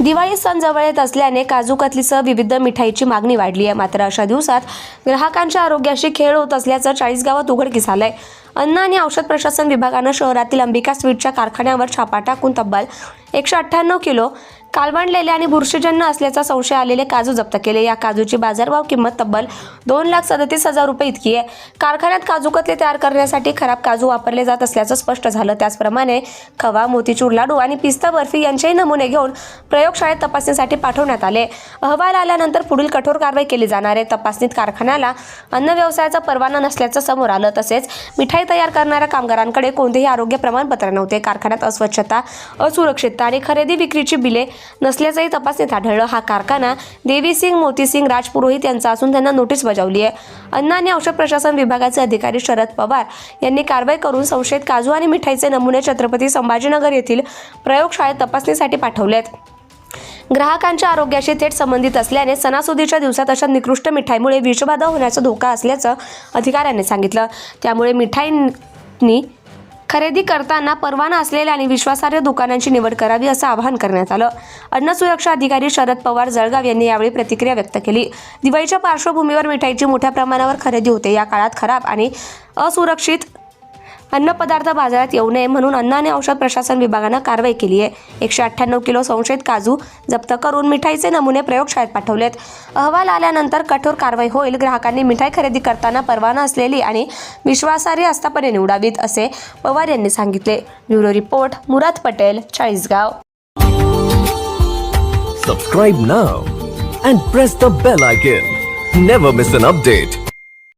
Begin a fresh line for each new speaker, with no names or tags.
दिवाळी सण जवळ येत असल्याने काजू कतलीसह विविध मिठाईची मागणी वाढली आहे. मात्र अशा दिवसात ग्राहकांच्या आरोग्याशी खेळ होत असल्याचं चाळीस गावात उघडकीस आलंय. अन्न आणि औषध प्रशासन विभागानं शहरातील अंबिका स्वीटच्या कारखान्यावर छापा टाकून तब्बल एकशे अठ्ठ्याण्णव किलो कालवणलेले आणि बुरशीजन्य असल्याचा संशय आलेले काजू जप्त केले. या काजूची बाजारभाव किंमत तब्बल दोन लाख सदतीस हजार रुपये इतकी आहे. कारखान्यात काजू कतले तयार करण्यासाठी खराब काजू वापरले जात असल्याचं स्पष्ट झालं. त्याचप्रमाणे खवा मोतीचूर लाडू आणि पिस्ता बर्फी यांचेही नमुने घेऊन प्रयोगशाळेत तपासणीसाठी पाठवण्यात आले. अहवाल आल्यानंतर पुढील कठोर कारवाई केली जाणार आहे. तपासणीत कारखान्याला अन्न व्यवसायाचा परवाना नसल्याचं समोर आलं. तसेच मिठाई तयार करणाऱ्या कामगारांकडे कोणतेही आरोग्य प्रमाणपत्र नव्हते. कारखान्यात अस्वच्छता असुरक्षितता आणि खरेदी विक्रीची बिले नसल्याचंही तपासणीत आढळलं. हा कारखाना देवीसिंग मोतीसिंग राजपुरोहित यांचा असून त्यांना नोटीस बजावली आहे. अन्न आणि औषध प्रशासन विभागाचे अधिकारी शरद पवार यांनी कारवाई करून संशयित काजू आणि मिठाईचे नमुने छत्रपती संभाजीनगर येथील प्रयोगशाळेत तपासणीसाठी पाठवलेत. ग्राहकांच्या आरोग्याशी थेट संबंधित असल्याने सणासुदीच्या दिवसात अशा निकृष्ट मिठाईमुळे विषबाधा होण्याचा धोका असल्याचं अधिकाऱ्यांनी सांगितलं. त्यामुळे मिठाईंनी खरेदी करताना परवाना असलेल्या आणि विश्वासार्ह दुकानांची निवड करावी असं आवाहन करण्यात आलं. अन्न सुरक्षा अधिकारी शरद पवार जळगाव यांनी यावेळी प्रतिक्रिया व्यक्त केली. दिवाळीच्या पार्श्वभूमीवर मिठाईची मोठ्या प्रमाणावर खरेदी होते. या काळात खराब आणि असुरक्षित अन्नपदार्थ बाजारात येऊ नये म्हणून अन्न आणि औषध प्रशासन विभागानं कारवाई केली आहे. एकशे अठ्ठ्याण्णव किलो संशयित काजू जप्त करून मिठाईचे नमुने प्रयोगशाळेत पाठवलेत. अहवाल आल्यानंतर कठोर कारवाई होईल. ग्राहकांनी मिठाई खरेदी करताना परवाना असलेली आणि विश्वासार्ह आस्थापने निवडावीत असे पवार यांनी सांगितले. Bureau report Murad Patel Chalisgaon.
Subscribe now and press the bell icon never miss an update